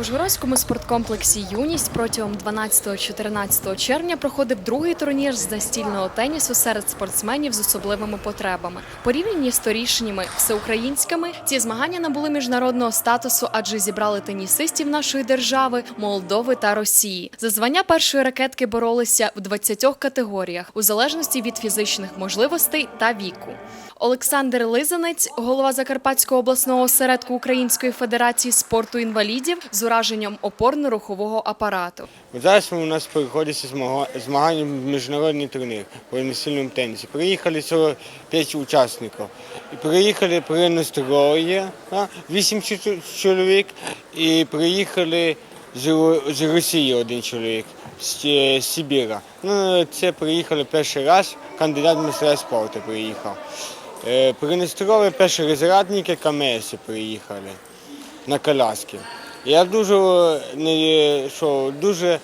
Ужгородському спорткомплексі Юність протягом 12-14 червня проходив другий турнір з настільного тенісу серед спортсменів з особливими потребами. Порівняні з торішніми всеукраїнськими, ці змагання набули міжнародного статусу, адже зібрали тенісистів нашої держави, Молдови та Росії. За звання першої ракетки боролися в 20 категоріях у залежності від фізичних можливостей та віку. Олександр Лизанець, голова Закарпатського обласного осередку Української федерації спорту інвалідів з ураженням опорно-рухового апарату. Зараз у нас проходять змагання в міжнародний турнір по настільному тенісі. Приїхали 45 учасників. Приїхали при настроє, 8 чоловік, і приїхали з, Росії один чоловік, з, е, Сибіра. Ну, це приїхали перший раз, кандидат в спорту приїхав. Е, перші розрядники КМС приїхали на коляски. Я дуже не що дуже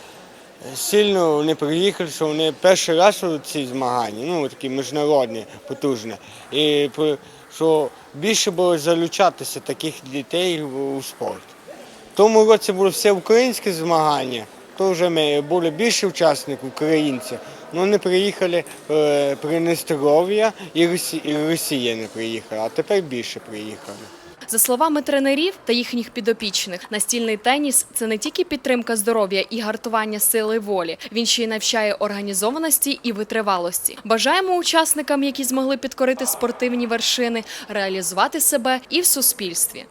сильно вони приїхали, що вони перший раз у ці змагання, ну такі міжнародні, потужні. І що більше було залучатися таких дітей у спорт. Тому році було все українське змагання, то вже ми було більше учасників українців. Ну вони приїхали е, при Нестеров'я і Росі- і Росія не приїхала, а тепер більше приїхали. За словами тренерів та їхніх підопічних, настільний теніс це не тільки підтримка здоров'я і гартування сили волі. Він ще й навчає організованості і витривалості. Бажаємо учасникам, які змогли підкорити спортивні вершини, реалізувати себе і в суспільстві.